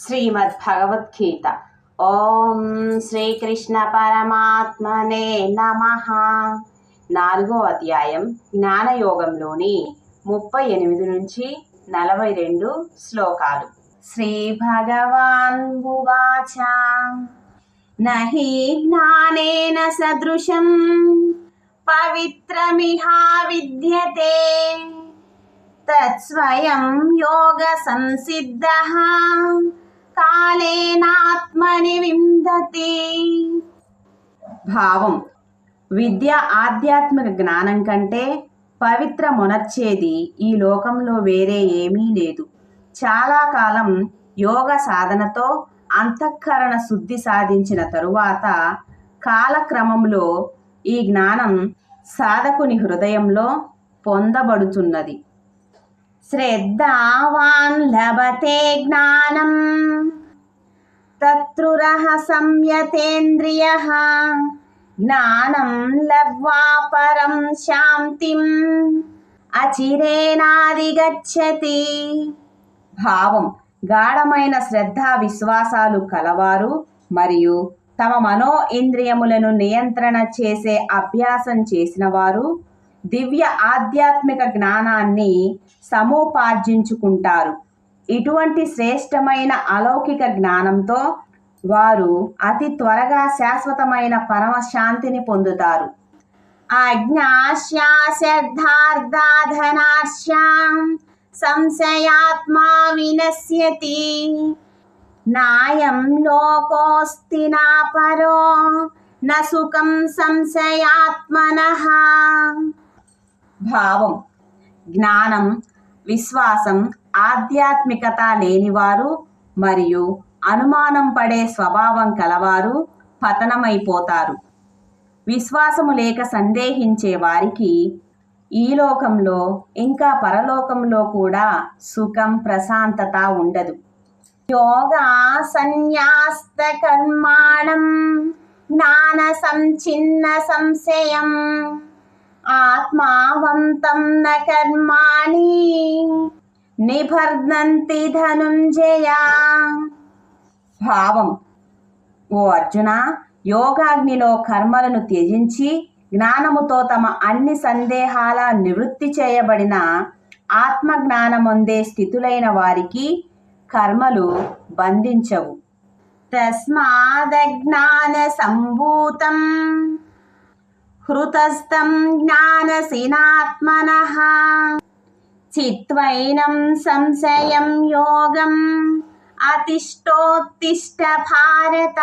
శ్రీమద్భగవద్గీత. ఓం శ్రీకృష్ణ పరమాత్మనే నమ. నాలుగో అధ్యాయం జ్ఞానయోగంలోని ముప్పై ఎనిమిది నుంచి నలభై రెండు శ్లోకాలు. శ్రీ భగవాన్ భువాచ నహి జ్ఞానేన సదృశం పవిత్రమిహా విద్యతే తత్స్వయం యోగ సంసిద్ధ. కాలేనాత్మని విందతి. భావం. విద్య ఆధ్యాత్మిక జ్ఞానం కంటే పవిత్ర మొనర్చేది ఈ లోకంలో వేరే ఏమీ లేదు. చాలా కాలం యోగ సాధనతో అంతఃకరణ శుద్ధి సాధించిన తరువాత కాలక్రమంలో ఈ జ్ఞానం సాధకుని హృదయంలో పొందబడుతున్నది శ్రద్ధావాన్ లభతే జ్ఞానం. తత్రురః సంయతేంద్రియ జ్ఞానం లబ్వా పరం శాంతిం అచిరేనాదిగచ్చతి భావం గాఢమైన శ్రద్ధ విశ్వాసాలు కలవారు మరియు తమ మనో ఇంద్రియములను నియంత్రణ చేసే అభ్యాసం చేసిన వారు దివ్య ఆధ్యాత్మిక జ్ఞానాన్ని సముపార్జించుకుంటారు. ఇటువంటి శ్రేష్టమైన అలౌకిక జ్ఞానంతో వారు అతి త్వరగా శాశ్వతమైన పరమశాంతిని పొందుతారు. అజ్ఞాశ్యాశ్రద్ధార్థాధనాశ్యాం సంశయాత్మా వినశ్యతి. నాయం లోకోస్తి నా పరో న సంశయాత్మన. భావం జ్ఞానం విశ్వాసం ఆధ్యాత్మికత లేనివారు మరియు అనుమానం పడే స్వభావం కలవారు పతనమైపోతారు. విశ్వాసము లేక సందేహించే వారికి ఈ లోకంలో ఇంకా పరలోకంలో కూడా సుఖం ప్రశాంతత ఉండదు. యోగా సన్యాస్త కర్మాణం జ్ఞాన సంచిన్న సంశయం ఆత్మావంతం న కర్మాణి నిబర్ధంతి ధనుంజయ. భావం. ఓ అర్జున యోగాగ్నిలో కర్మలను త్యజించి జ్ఞానముతో తమ అన్ని సందేహాల నివృత్తి చేయబడిన ఆత్మజ్ఞానమొందే స్థితులైన వారికి కర్మలు బంధించవు. తస్మాదజ్ఞాన సంభూతం హృతస్థం జ్ఞానసినాత్మన. చిత్వైనం సంశయం యోగం అతిష్టోత్తిష్ట భారత.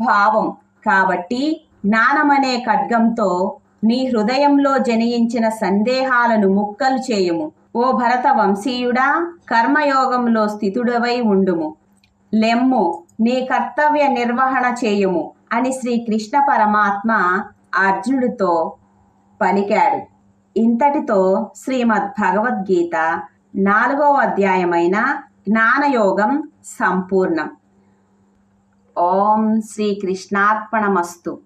భావం. కాబట్టి జ్ఞానమనే ఖడ్గంతో నీ హృదయంలో జనించిన సందేహాలను ముక్కలు చేయుము. ఓ భరత వంశీయుడా కర్మయోగంలో స్థితుడవై ఉండుము. లెమ్ము నీ కర్తవ్య నిర్వహణ చేయుము అని శ్రీకృష్ణ పరమాత్మ అర్జునుడితో పలికాడు. ఇంతటితో శ్రీమద్ భగవద్గీత నాలుగవ అధ్యాయమైన జ్ఞానయోగం సంపూర్ణం. ఓం శ్రీ కృష్ణార్పణమస్తు.